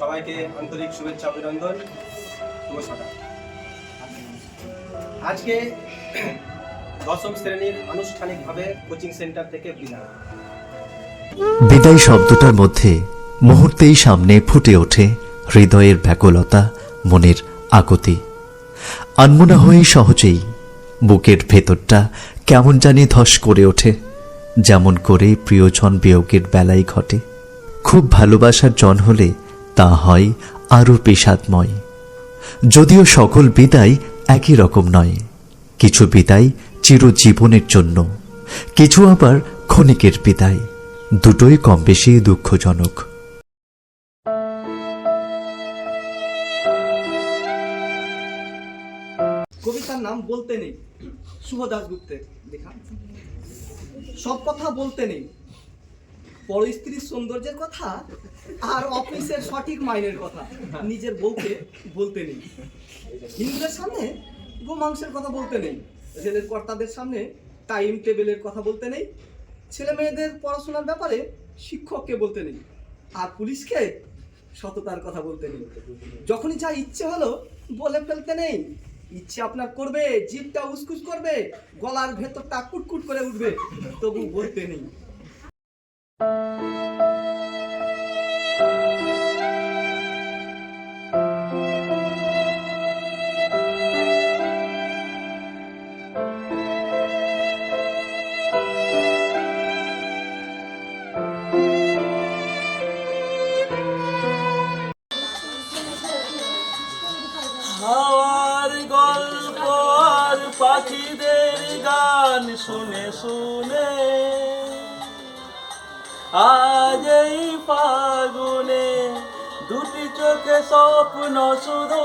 সবাইকে আন্তরিক শুভেচ্ছা, অভিনন্দন। সকাল আজকে দশম শ্রেণির আনুষ্ঠানিকভাবে কোচিং সেন্টার থেকে বিদায়। বিদায় শব্দটার মধ্যে মুহূর্তেই সামনে ফুটে ওঠে হৃদয়ের ব্যাকুলতা, মনের আগতি আনমনা হয়ে সহজেই বুকের ভেতরটা কেমন জানি ধস করে ওঠে, যেমন করে প্রিয়জন বিয়োগের বেলায় ঘটে। খুব ভালোবাসার জন হলে তা হয় আরও বিষাদময় যদিও সকল বিদায় একই রকম নয়। কিছু বিদায় চিরজীবনের জন্য, কিছু আবার ক্ষণিকের বিদায়। দুটোই কম বেশি দুঃখজনক। কবিতার নাম বলতে নেই। শুভ দাসগুপ্তের লেখা। সব কথা বলতে নেই। বড় স্ত্রীর সৌন্দর্যের কথা আর অফিসের সঠিক মাইনের কথা। নিজের বউকে বলতে নেই। হিন্দুদের সামনে গো গোমাংসের কথা বলতে নেই। রেলের কর্তাদের সামনে টাইম টেবিলের কথা বলতে নেই। ছেলে মেয়েদের পড়াশোনার ব্যাপারে শিক্ষককে বলতে নেই। আর পুলিশকে সততার কথা বলতে নেই। যখনই যা ইচ্ছে হলো বলে ফেলতে নেই। ইচ্ছে আপনার করবে, জিভটা উসকুস করবে, গলার ভেতরটা কুটকুট করে উঠবে, তবু বলতে নেই। হাওয়ার গল্প আর পাখিদের গান শুনে শুনে আজ এই ফাগুনে দুটি চোখে স্বপ্ন শুধু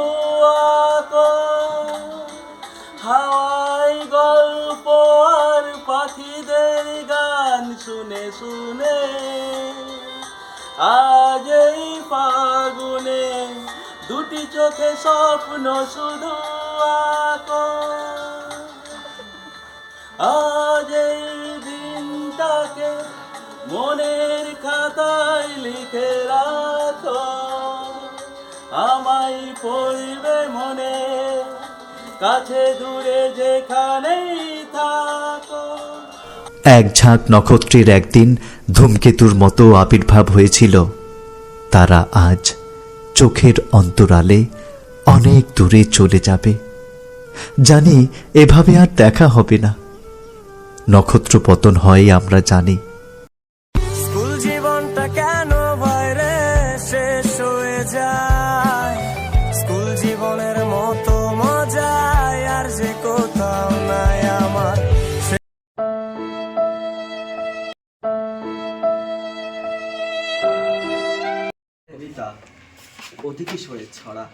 হাওয়াই গল্প আর পাখিদের গান শুনে শুনে। আজ এই ফাগুনে দুটি চোখে স্বপ্ন শুধু আজ এই দিনটাকে মনের পড়বে মনে কাছে দূরে যেখানেই থাকো। এক ঝাঁক নক্ষত্রের একদিন ধূমকেতুর মতো আবির্ভাব হয়েছিল। তারা আজ চোখের অন্তরালে অনেক দূরে চলে যাবে। জানি এভাবে আর দেখা হবে না। নক্ষত্র পতন হয় আমরা জানি। স্কুল জীবনটা কেন বাইরে শেষ হয়ে যায়। অতিথি সরে ছড়া।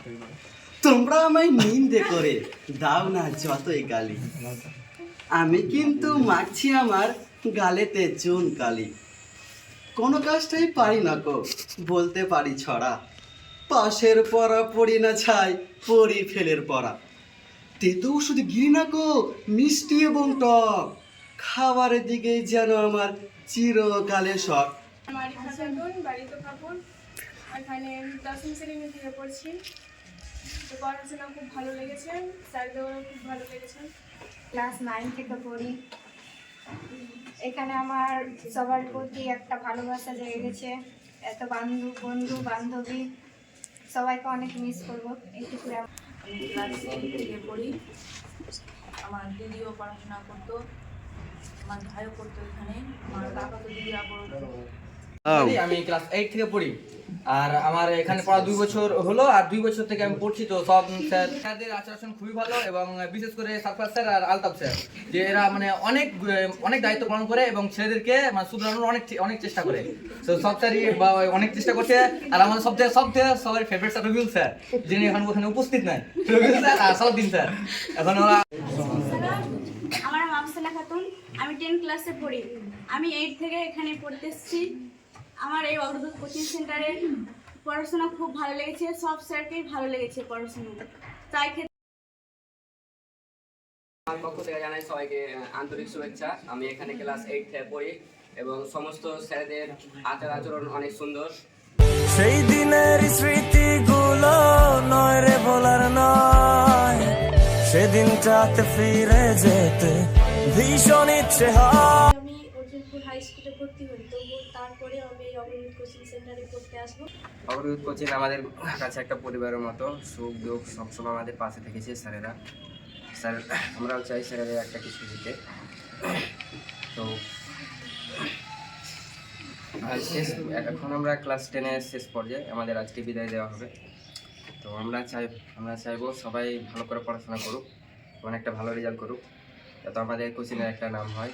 তোমরা আমায় নিন্দে করে দাও না যতই গালি। আমি কিন্তু মাখছি আমার গালেতে চুন কালি। কোনো কাজটাই পারি না কো বলতে পারি ছড়া। পাশের পড়া পড়ি না ছাই, পড়ি ফেলের পড়া। তেতু শুধু গিরি না কো মিষ্টি এবং টক। খাবারের দিকে যেন আমার চিরকালে শখ। এখানে দশম শ্রেণি থেকে পড়ছি। তো পড়াশোনা খুব ভালো লেগেছে। স্যারদেরও খুব ভালো লেগেছে। ক্লাস নাইন থেকে পড়ি। এখানে আমার সবার প্রতি একটা ভালোবাসা জেগে গেছে। এত বান্ধব বন্ধু বান্ধবী সবাইকে অনেক মিস করব। এইটুকু ক্লাস এইট থেকে পড়ি। আমার দিদিও পড়াশোনা করতো আমার ভাইও পড়তো এখানে। আমার কাকা তো দিদিরা পড়তো আমি ক্লাস এইট থেকে পড়ি। আর আমার এখানে পড়া দুই বছর হলো, আর দুই বছর থেকে আমি পড়ছি, তো সব স্যার। স্যারদের আচরণ খুবই ভালো এবং বিশেষ করে সাফার স্যার আর আলতাফ স্যার, যে এরা মানে অনেক অনেক দায়িত্ব পালন করে এবং ছেলেদেরকে মানে শুধরানোর অনেক অনেক চেষ্টা করে। তো সব স্যারই অনেক চেষ্টা করছে, আর আমাদের সব থেকে সব থেকে সবার ফেভারিট স্যার রবিউল স্যার, যিনি এখন ওখানে উপস্থিত নাই। রবিউল স্যার আর সালাউদ্দিন স্যার। এখন ওরা আমার নাম খাতুন, আমি টেন ক্লাসে পড়ি। আমি এইট থেকে এখানে পড়তে এসেছি। আমার এই অগ্রদূত কোচিং সেন্টারে পড়াশোনা খুব ভালো লেগেছে সব স্যারকেই ভালো লেগেছে পড়াশোনা। তাই আমার পক্ষ থেকে জানাই সবাইকে আন্তরিক শুভেচ্ছা। আমি এখানে ক্লাস এইট থেকে পড়ি এবং সমস্ত স্যারদের আচার আচরণ অনেক সুন্দর। সেই দিনের স্মৃতিগুলো নয় রে বলার নয়। সেদিনটাতে ফিরে যেতে ভীষণ ইচ্ছে হয়। হাই স্কুলে ভর্তি হই, তবু তারপরে আমি অগ্রণী কোচিং সেন্টারে পড়তে আসব। অগ্রদূত কোচিং আমাদের কাছে একটা পরিবারের মতো, সুখ, দুঃখ সবসময় আমাদের পাশে থেকেছে স্যারেরা। স্যার, আমরাও চাই স্যারেরা একটা কিছু দিতে। তো শেষ, এখন আমরা ক্লাস টেনের শেষ পর্যায়ে, আমাদের আজকে বিদায় দেওয়া হবে। তো আমরা চাই, আমরা চাইব সবাই ভালো করে পড়াশোনা করুক, এবং একটা ভালো রেজাল্ট করুক, যাতে আমাদের কোচিংয়ের একটা নাম হয়।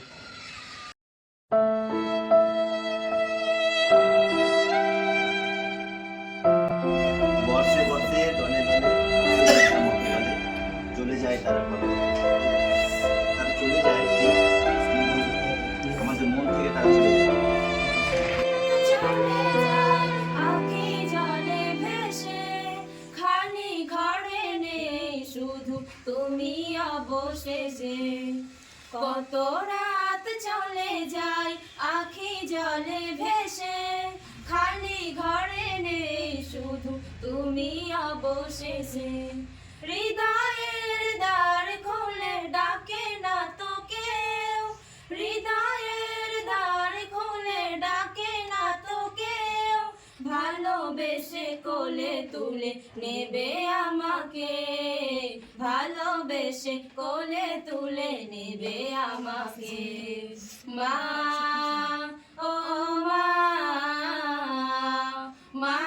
অবশেষে কত রাত চলে যায়, আখি জলে ভেসে। খালি ঘরে নেই শুধু তুমি অবশেষে। হৃদয়ের দ্বার খুলে ডাকে না তো কেউ। হৃদয়ের দ্বার খুলে ডাকে না তো কেউ। ভালোবেসে কোলে তুলে নেবে আমাকে। ভালোবেসে কোলে তুলে নেবে আমাকে। মা, ও মা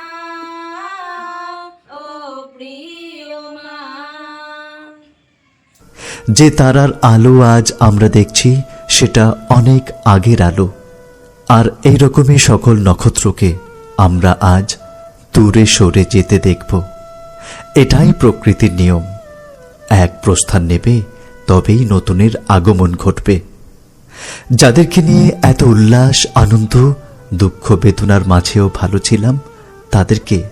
ও প্রিয় মা। যে তারার আলো আজ আমরা দেখছি, সেটা অনেক আগের আলো। আর এই রকমই সকল নক্ষত্রকে আমরা আজ দূরে সরে যেতে দেখব। এটাই প্রকৃতির নিয়ম। এক প্রস্থান নেবে, তবেই নতুনের আগমন ঘটবে। যাদেরকে নিয়ে এত উল্লাস, আনন্দ, দুঃখ, বেদনার মাঝেও ভালো ছিলাম, তাদেরকে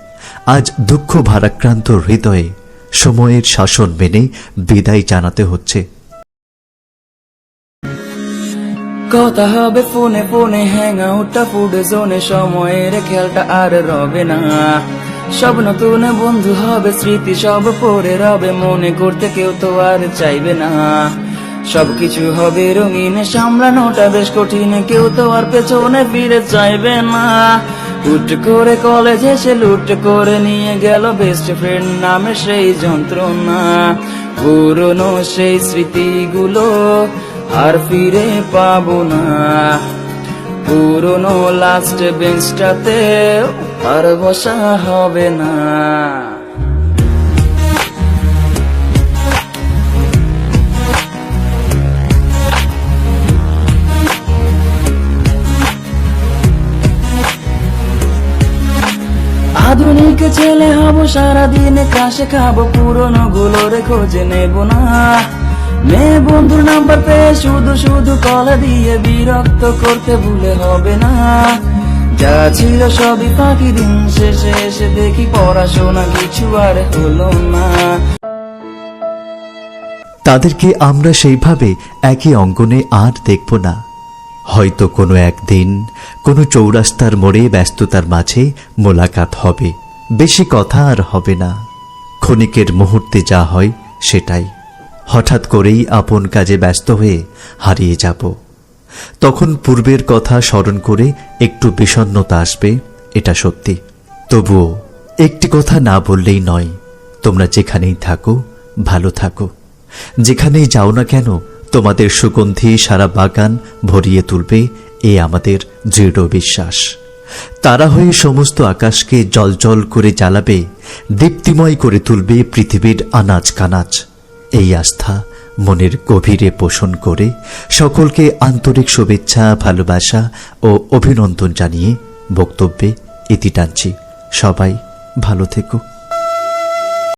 আজ দুঃখ ভারাক্রান্ত হৃদয়ে সময়ের শাসন মেনে বিদায় জানাতে হচ্ছে। কথা হবে ফোনে ফোনে হ্যাং আউটটা ফুড জোনে সময়ের খেলটা আর রবে না। সব নতুন বন্ধু হবে স্মৃতি, সব পরে রবে মনে করতে কেউ তো আর চাইবে না। সবকিছু হবে রঙিন সামলানোটা বেশ কঠিন, কেউ তো আর পেছনে ফিরে চাইবে না। হুট করে কলেজ এসে লুট করে নিয়ে গেল বেস্ট ফ্রেন্ড নামে সেই যন্ত্রণা। পুরনো সেই স্মৃতিগুলো আর ফিরে পাবো না। পুরনো লাস্ট বেঞ্চটাতে আর বসা হবে না। আধুনিক ছেলে হব, সারাদিন কাশে খাব, পুরনো গুলোর খোঁজে নেব না। মেয়ে বন্ধুর নাম্বার পেয়ে শুধু শুধু কলা দিয়ে বিরক্ত করতে ভুলে হবে না। যা ছিল সবই ফাঁকি দিন শেষে এসে দেখি পড়াশোনা কিছু আর হলো না। তাদেরকে আমরা সেইভাবে একই অঙ্গনে আর দেখব না। হয়তো কোনো একদিন কোনো চৌরাস্তার মোড়ে ব্যস্ততার মাঝে মোলাকাত হবে। বেশি কথা আর হবে না। ক্ষণিকের মুহূর্তে যা হয় সেটাই। হঠাৎ করেই আপন কাজে ব্যস্ত হয়ে হারিয়ে যাব। তখন পূর্বের কথা স্মরণ করে একটু বিষণ্ণতা আসবে, এটা সত্যি। তবুও একটি কথা না বললেই নয়, তোমরা যেখানেই থাকো, ভালো থাকো। যেখানেই যাও না কেন, তোমাদের সুগন্ধি সারা বাগান ভরিয়ে তুলবে, এ আমাদের দৃঢ় বিশ্বাস। তারা হয়ে সমস্ত আকাশকে জলজল করে জ্বালাবে, দীপ্তিময় করে তুলবে পৃথিবীর আনাজ কানাজ এই আস্থা মনের গভীরে পোষণ করে সকলকে আন্তরিক শুভেচ্ছা, ভালোবাসা ও অভিনন্দন জানিয়ে বক্তব্যে ইতি টানছি। সবাই ভালো থেকো।